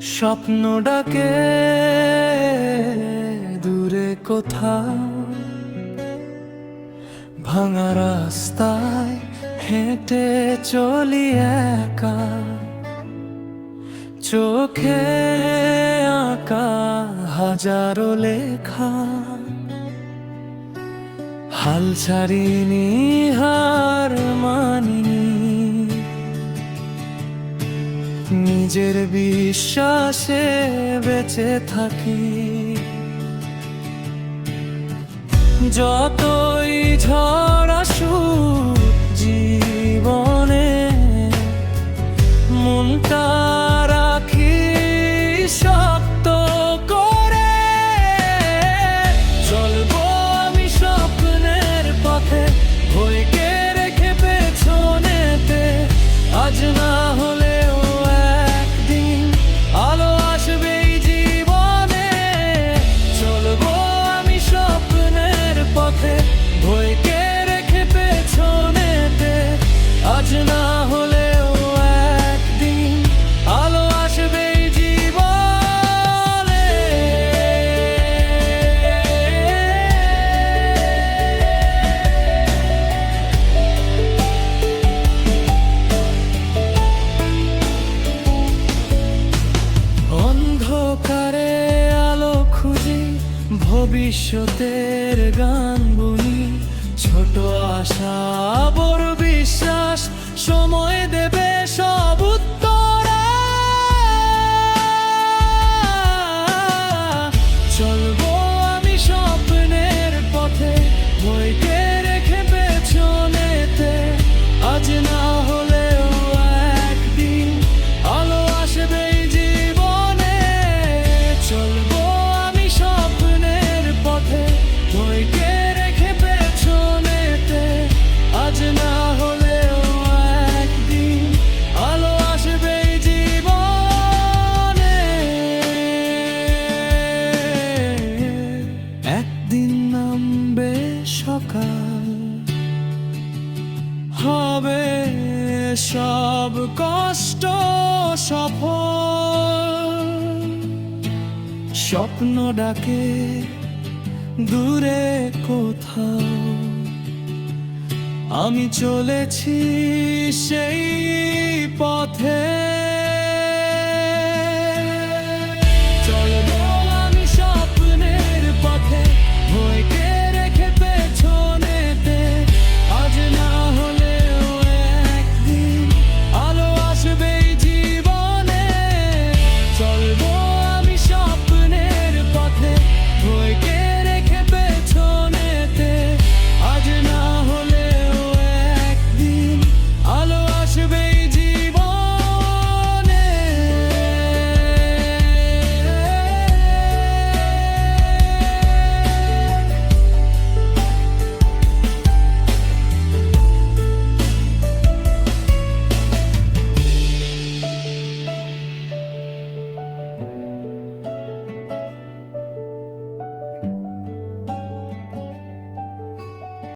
স্বপ্ন ডাকে দূরে কোথা ভাঙা রাস্তায় হেঁটে চলি একা। চোখে আঁকা হাজারো লেখা। হাল ছাড়িনি হার মানিনি। নিজের বিশ্বাসে বেঁচে থাকি। যতই ঝড় ভবিষ্যতের গান বুনি ছোট আশা বড় বিশ্বাস সময় দেবে সব কষ্ট সফল। স্বপ্ন ডাকে দূরে কোথাও। আমি চলেছি সেই পথে।